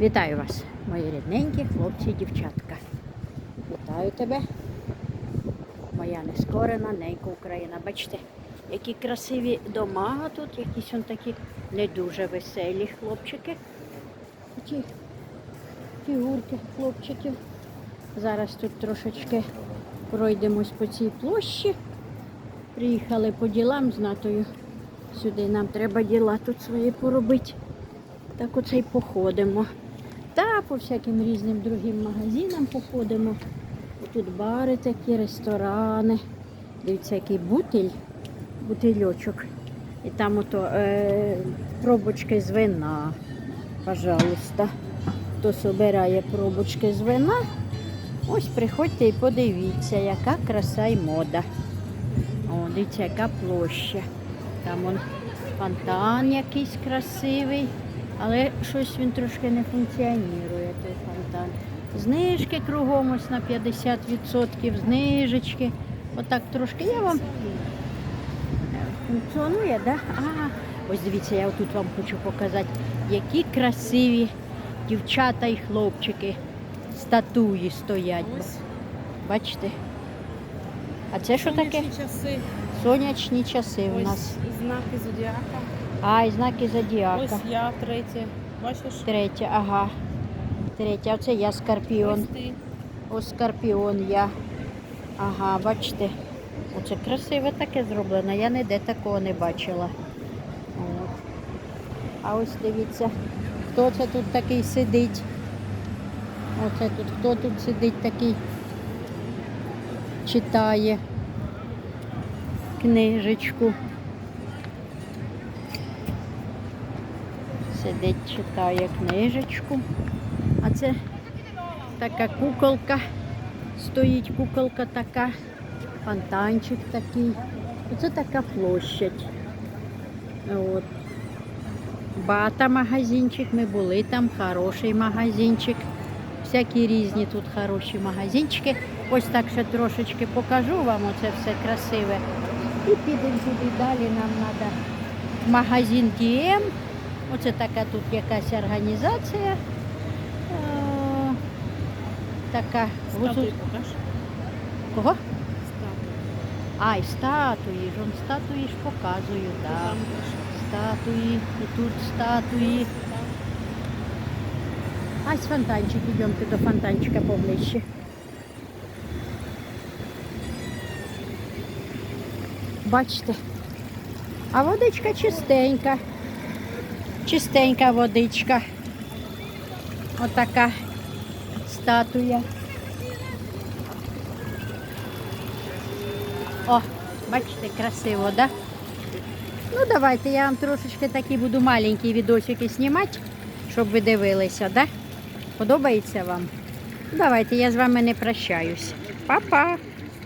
Вітаю вас, мої рідненькі хлопці і дівчатка. Вітаю тебе, моя нескорена ненька Україна. Бачите, які красиві дома тут, якісь он такі не дуже веселі хлопчики. Ті фігурки хлопчиків. Зараз тут трошечки пройдемось по цій площі. Приїхали по ділам з натою. Сюди нам треба діла тут свої поробити. Так оце й походимо. Та по всяким різним другим магазинам походимо. Тут бари такі, ресторани. Дивіться, який бутиль, бутильочок. І там ото е, пробочки з вина. Пожалуйста. Хто собирає пробочки з вина, ось приходьте і подивіться, яка краса і мода. О, дивіться, яка площа. Там он фонтан якийсь красивий, але щось він трошки не функціонує, той фонтан. Знижки кругом ось на 50%, знижечки. Отак трошки я вам функціонує, да? А, ось дивіться, я тут вам хочу показати, які красиві дівчата і хлопчики статуї стоять. Бачите? А це що таке? сонячні часи. Сонячні часи у нас. знаки зодіака. А, і знаки зодіака. Ось я третє. Бачиш? Третя, ага. Третя, оце я Ось скорпіон. ти. Ось скорпіон я. Ага, бачите. Оце красиве таке зроблено. Я ніде такого не бачила. От. А ось дивіться, хто це тут такий сидить. Оце тут, хто тут сидить такий, читає книжечку. Сидить, читає книжечку. А це така куколка. Стоїть куколка така, фонтанчик такий. Оце така площадь. От. Бата магазинчик, ми були там, хороший магазинчик. Всякі різні тут хороші магазинчики. Ось так ще трошечки покажу вам оце все красиве. І підемо туди далі. Нам треба магазин ДМ. Оце така тут якась організація. Е, Така Статуї покаж. Кого? Статуї. А, і статуї. ж, статуї ж показую, так. Теж. Статуї, і тут статуї. А ось фонтанчик, йдемте до фонтанчика поближче. Бачите? А водичка чистенька. Чистенька водичка. Отака статуя. О, бачите, красиво, да? Ну, давайте я вам трошечки такі буду маленькі відосики знімати, щоб ви дивилися, да? Подобається вам? Давайте, я з вами не прощаюсь. Па-па!